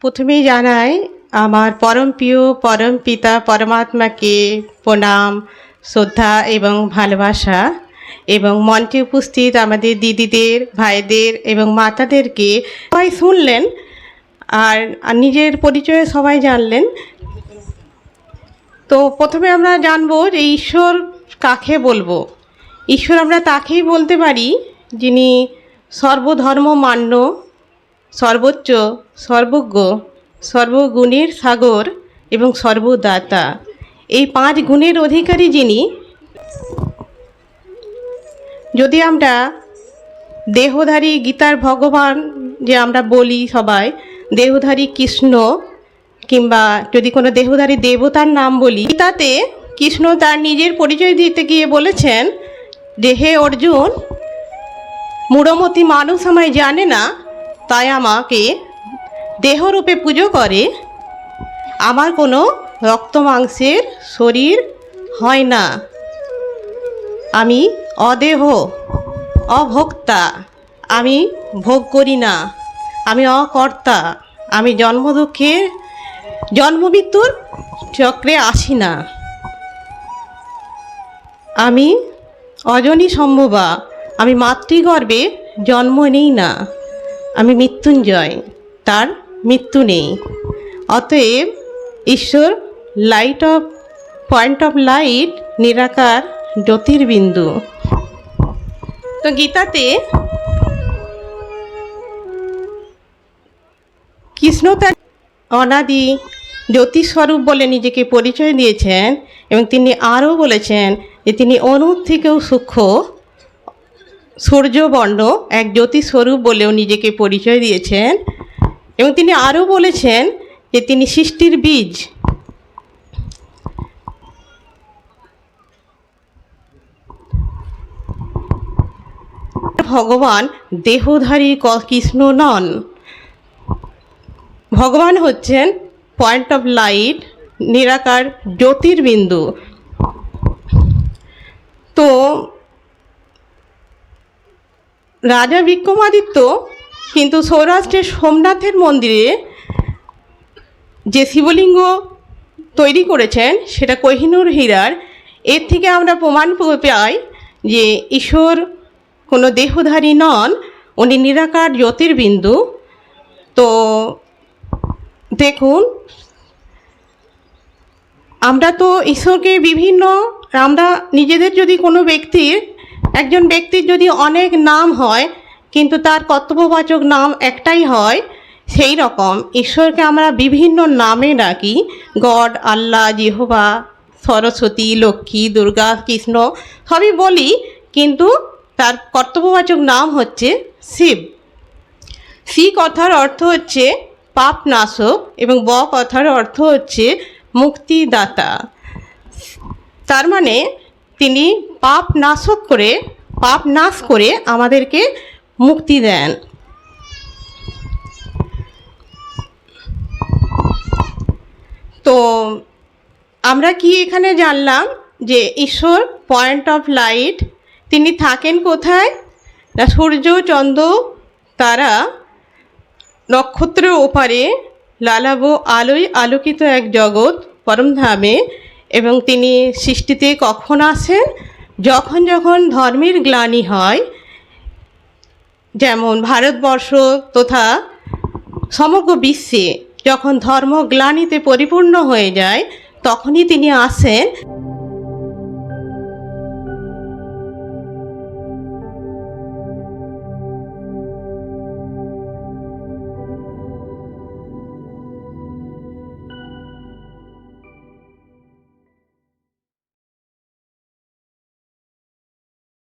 প্রথমেই জানাই আমার পরম প্রিয়, পরম পিতা, পরমাত্মাকে প্রণাম, শ্রদ্ধা এবং ভালোবাসা এবং মঞ্চে উপস্থিত আমাদের দিদিদের, ভাইদের এবং মাতাদেরকে সবাই শুনলেন আর আর নিজের পরিচয়ে সবাই জানলেন। তো প্রথমে আমরা জানব যে ঈশ্বর কাকে বলব। ঈশ্বর আমরা তাকেই বলতে পারি যিনি সর্বধর্ম মান্য সর্বোচ্চ, সর্বজ্ঞ, সর্বগুণের সাগর এবং সর্বদাতা। এই পাঁচ গুণের অধিকারী যিনি, যদি আমরা দেহধারী গীতার ভগবান যে আমরা বলি সবাই, দেহধারী কৃষ্ণ কিংবা যদি কোনো দেহধারী দেবতার নাম বলি, গীতাতে কৃষ্ণ তার নিজের পরিচয় দিতে গিয়ে বলেছেন যে, হে অর্জুন মূঢ়মতি মানুষ আমায় জানে না তাই আমাকে দেহরূপে পুজো করে। আমার কোনো রক্ত মাংসের শরীর হয় না। আমি অদেহ, অভোক্তা। আমি ভোগ করি না। আমি অকর্তা। আমি জন্ম দুঃখের জন্মমৃত্যুর চক্রে আসি না। আমি অজনী সম্ভবা। আমি মাতৃগর্ভে জন্ম নেই না। আমি মৃত্যুঞ্জয়, তার মৃত্যু নেই। অতএব ঈশ্বর light of point of light নিরাকার জ্যোতির্বিন্দু। তো গীতাতে কৃষ্ণ তার অনাদি জ্যোতিস্বরূপ বলে নিজেকে পরিচয় দিয়েছেন এবং তিনি আরও বলেছেন যে তিনি অনুর থেকেও সূক্ষ্ম সূর্যবর্ণ এক জ্যোতিস্বরূপ বলেও নিজেকে পরিচয় দিয়েছেন এবং তিনি আরও বলেছেন যে তিনি সৃষ্টির বীজ। ভগবান দেহধারী কৃষ্ণ নন। ভগবান হচ্ছেন পয়েন্ট অফ লাইট নিরাকার জ্যোতির্বিন্দু। তো রাজা বিক্রমাদিত্য কিন্তু সৌরাষ্ট্রের সোমনাথের মন্দিরে যে শিবলিঙ্গ তৈরি করেছেন, সেটা কোহিনুর হীরার, এর থেকে আমরা প্রমাণ পাই যে ঈশ্বর কোনো দেহধারী নন, উনি নিরাকার জ্যোতির্বিন্দু। তো দেখুন, আমরা তো ঈশ্বরকে বিভিন্ন, আমরা নিজেদের যদি কোনো ব্যক্তির একজন ব্যক্তির যদি অনেক নাম হয়, কিন্তু তার কর্তব্যবাচক নাম একটাই হয়, সেই রকম ঈশ্বরকে আমরা বিভিন্ন নামে ডাকি। গড, আল্লাহ জিহবা সরস্বতী, লক্ষ্মী, দুর্গা, কৃষ্ণ, সবই বলি, কিন্তু তার কর্তব্যবাচক নাম হচ্ছে শিব। সি কথার অর্থ হচ্ছে পাপ নাশক এবং ব কথার অর্থ হচ্ছে মুক্তিদাতা। তার মানে তিনি পাপ নাশক করে, পাপ নাশ করে আমাদেরকে মুক্তি দেন। তো আমরা কি এখানে জানলাম যে ঈশ্বর পয়েন্ট অফ লাইট তিনি থাকেন কোথায়? না সূর্য, চন্দ্র, তারা নক্ষত্রের ওপারে লালাব আলোয় আলোকিত এক জগৎ পরমধামে এবং তিনি সৃষ্টিতে কখন আসেন? যখন যখন ধর্মের গ্লানি হয়, যেমন ভারতবর্ষ তথা সমগ্র বিশ্বে যখন ধর্ম গ্লানিতে পরিপূর্ণ হয়ে যায়, তখনই তিনি আসেন